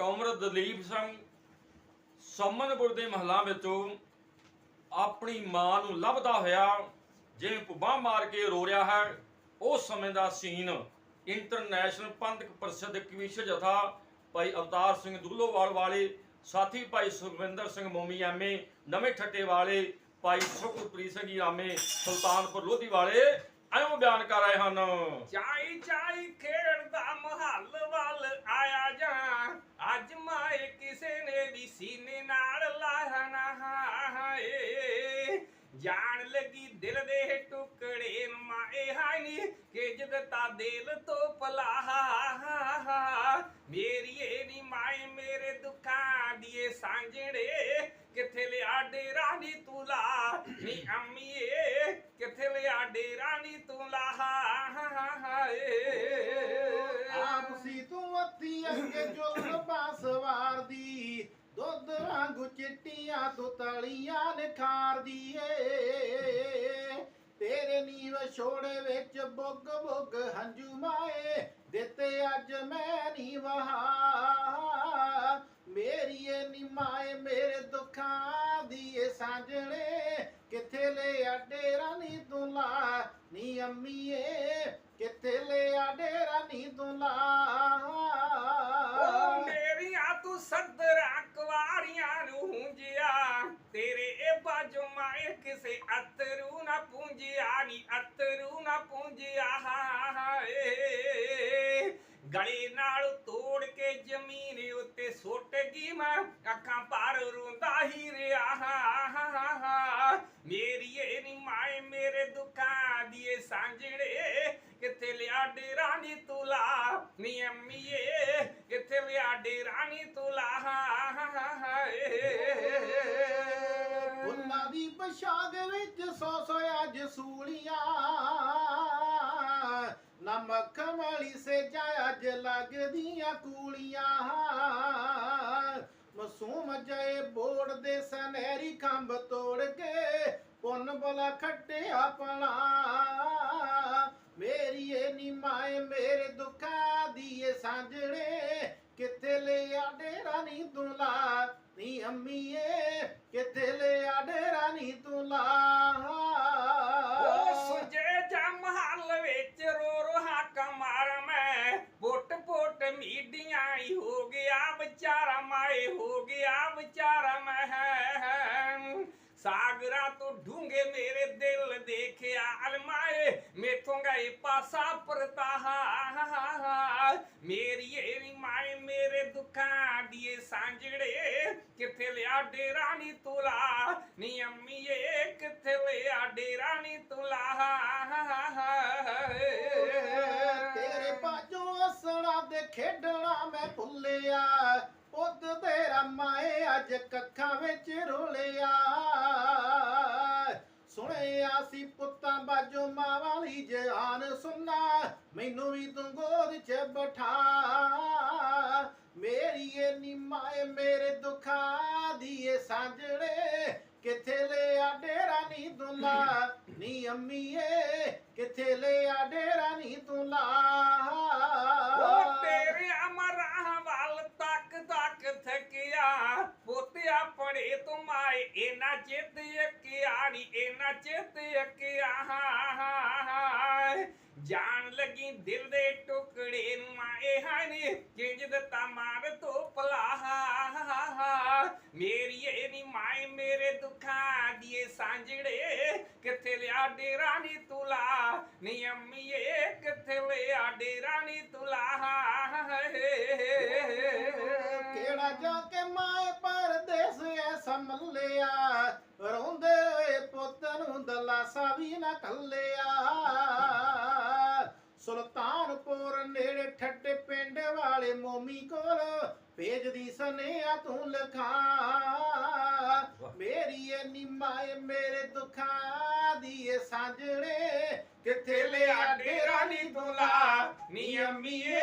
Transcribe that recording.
ਕੌਮਰ ਦਲੀਪ ਸਿੰਘ ਸੰਮਨਪੁਰ ਦੇ ਮਹਲਾਂ ਵਿੱਚੋਂ ਆਪਣੀ ਮਾਂ ਨੂੰ ਲੱਭਦਾ ਹੋਇਆ, ਜਿਵੇਂ ਪੁੱਬਾਂ ਮਾਰ ਕੇ ਰੋ ਰਿਹਾ ਹੈ ਉਸ ਸਮੇਂ ਦਾ ਸੀਨ ਇੰਟਰਨੈਸ਼ਨਲ ਪੰਥਕ ਪ੍ਰਸਿੱਧ ਕਵੀਸ਼ਰ ਜਥਾ ਭਾਈ ਅਵਤਾਰ ਸਿੰਘ ਦੁੱਲੋਵਾਲ ਵਾਲੇ, ਸਾਥੀ ਭਾਈ ਸੁਖਵਿੰਦਰ ਸਿੰਘ ਮੋਮੀ ਐਮਏ ਨਵੇਂ ਠੱਟੇ ਵਾਲੇ ਭਾਈ ਸੁਖਪ੍ਰੀਤ ਸਿੰਘ ਰਾਮੇ ਸੁਲਤਾਨਪੁਰ ਲੋਧੀ ਵਾਲੇ, ਐਵੇਂ ਬਿਆਨ ਕਰ ਰਹੇ ਹਨ। ਚਾਈ ਚਾਈ ਖੇਡਦਾ ਜਾਣ ਲੱਗੀ ਦਿਲ ਦੇ ਟੁਕੜੇ ਮਾਏ ਹਾਨੀ ਕਿ ਜਦਤਾ ਦਿਲ ਤੋਂ ਪਲਾਹਾ ਮੇਰੀ ਏ ਨੀ ਮਾਏ, ਮੇਰੇ ਦੁੱਖਾਂ ਦੀਏ ਸਾਂਝੜੇ ਕਿੱਥੇ ਲਿਆ ਡੇਰਾ ਨੀ ਤੂੰ ਲਾ ਨੀ ਅੰਮੀਏ, ਕਿੱਥੇ ਲਿਆ ਡੇਰਾ ਨੀ ਤੂੰ ਲਾ ਆਪਸੀ ਤੂੰ ਅੱਤੀ ਅੱਗੇ ਜੁਲਮ ਬਾਸਵਾਰ ਦੁੱਧ ਚਿੱਟੀਆਂ ਤੂੰ ਤਲੀਆਂ ਨਿਖਾਰਦੀ ਏ ਤੇਰੇ ਨੀਵ ਛੋੜੇ ਵਿੱਚ ਬੁੱਗ ਬੁੱਗ ਹੰਝੂ ਮਾਏ। ਦਿੱਤੇ ਅੱਜ ਮੈਂ ਨੀ ਵਹਾ ਮੇਰੀ ਏ ਨੀ ਮਾਏ ਮੇਰੇ ਦੁੱਖਾਂ ਦੀ ਏ ਸਾਂਝਣੇ। ਕਿੱਥੇ ਲੈ ਡੇਰਾ ਨੀ ਤੂੰ ਲਾ ਨੀ ਅੰਮੀਏ ਕਿੱਥੇ ਲੈ ਡੇਰਾ ਨੀ ਤੂੰ ਲਾ ਮੇਰੀਆਂ ਤੂੰ ਸੱਦਰਾਂ ਗਲੇ ਨਾਲ ਤੋੜ ਕੇ ਜ਼ਮੀਨ ਉੱਤੇ ਸੁੱਟ ਗਈ ਮੈਂ। ਅੱਖਾਂ ਪਰ ਰੋਂਦਾ ਹੀ ਰਿਹਾ। ਮੇਰੀ ਨੀ ਮਾਏ, ਮੇਰੇ ਦੁੱਖਾਂ ਦੀਏ ਸਾਂਝੜੇ। ਕਿੱਥੇ ਲਿਆ ਡੇਰਾ ਨੀ ਤੁਲਾ? ਨੀ ਅੰਮੀਏ, ਕਿੱਥੇ ਲਿਆ ਡੇਰਾ ਨੀ ਤੁਲਾ? ਉਹਨਾਂ ਦੀ ਪਛਾਗ ਵਿੱਚ ਸੋ ਸੌ ਅੱਜ ਨਮਕ ਵਾਲੀ ਸੇ ਅੱਜ ਲੱਗਦੀਆਂ ਕੂਲੀਆਂ। ਮਸੂਮ ਜਏ ਬੋੜ ਦੇ ਸਨਹਿਰੀ ਖੰਭ ਤੋੜ ਕੇ ਪੁੰਨ ਬਲਾ ਖੱਟੇ ਆਪਣਾ ਮੇਰੀ ਏ ਨੀ ਮਾਏ, ਮੇਰੇ ਦੁੱਖਾਂ ਦੀ ਏ ਸਾਂਝੜੇ ਕਿੱਥੇ ਲਿਆ ਡੇਰਾ ਨੀ ਦੁਲਾ? ਨੀ ਅੰਮੀਏ ਕਿੱਥੇ ਲਿਆ ਡੇਰਾ ਪੁੱਟ ਮੀਡੀਆਂ ਹੋ ਗਿਆ, ਵਿਚਾਰਾ ਮਾਏ ਹੋ ਗਿਆ, ਵਿਚਾਰਾ ਮੈਂ ਸਾਗਰਾ ਤੋਂ ਢੂੰਗੇ ਮੇਰੇ ਦਿਲ ਦੇਖਿਆ ਅਲਮਾਏ ਮੇਥੋਂ ਗਏ ਪਾਸਾ ਪਰਤਾਹਾ। ਮੇਰੀ ਏਰੀ ਮਾਏ ਮੇਰੇ ਦੁੱਖਾਂ ਦੀਏ ਸਾਂਝੜੇ, ਕਿੱਥੇ ਲਿਆ ਡੇਰਾ ਨੀ ਤੁਲਾ? ਨੀ ਅੰਮੀਏ ਕਿੱਥੇ ਲਿਆ ਡੇਰਾ ਨੀ ਤੁਲਾ? ਖੇਡਣਾ ਮੈਂ ਭੁੱਲਿਆ। ਪੁੱਤ ਤੇਰਾ ਮਾਏ ਅੱਜ ਕੱਖਾਂ ਵਿੱਚ ਰੋਲਿਆ। ਸੁਣਿਆ ਸੀ ਪੁੱਤਾਂ ਬਾਝੋਂ ਮਾਂ ਵਾਲੀ ਜਾਨ ਸੁਣਨਾ। ਮੈਨੂੰ ਵੀ ਤੂੰ ਗੋਦ 'ਚ ਬਿਠਾ। ਮੇਰੀ ਏ ਨੀ ਮਾਏ ਮੇਰੇ ਦੁੱਖਾਂ ਦੀ ਏ ਸਾਂਝੜੇ ਕਿੱਥੇ ਲਿਆ ਡੇਰਾ ਨੀ ਤੂੰ ਨੀ ਅੰਮੀਏ ਆਪਣੇ ਤੋਂ ਮਾਏ ਇਹਨਾਂ ਚਿੱਤ ਯਕਿਆ ਨੀ, ਇਹਨਾਂ ਚਿੱਤ ਯਕਿਆ ਜਾਣ ਲੱਗੀ ਦਿਲ ਦੇ ਟੁਕੜੇ ਨੂੰ ਮਾਏ ਹਾਨੀ ਕਿੰਜ ਦਿੱਤਾ ਮਾਰ ਮੇਰੀ ਇਹ ਮਾਏ, ਮੇਰੇ ਦੁੱਖਾਂ ਦੀਏ ਸਾਂਝੜੇ, ਕਿੱਥੇ ਲਿਆ ਡੇਰਾ ਨੀ ਤੁਲਾ? ਨੀ ਅੰਮੀਏ ਕਿੱਥੇ ਲਿਆ ਡੇਰਾ ਨੀ ਤੁਲਾ? ਮੱਲਿਆ। ਰੋਂਦੇ ਹੋਏ ਪੁੱਤ ਨੂੰ ਦਲਾਸਾ ਵੀ ਨਾ ਕੱਲਿਆ। ਸੁਲਤਾਨਪੁਰ ਨੇੜੇ ਠੱਡੇ ਪਿੰਡ ਵਾਲੇ ਮੋਮੀ ਕੋਲ ਭੇਜਦੀ ਸਨੇਹਾ ਤੂੰ ਲਖਾ। ਮੇਰੀ ਏ ਨਿਮਾਏ ਮੇਰੇ ਦੁੱਖਾਂ ਦੀ ਏ ਸਾਂਝੜੇ ਕਿੱਥੇ ਲਿਆ? ਡੇਰਾ ਨੀ ਤੁਲਾ। ਨੀ ਅੰਮੀਏ।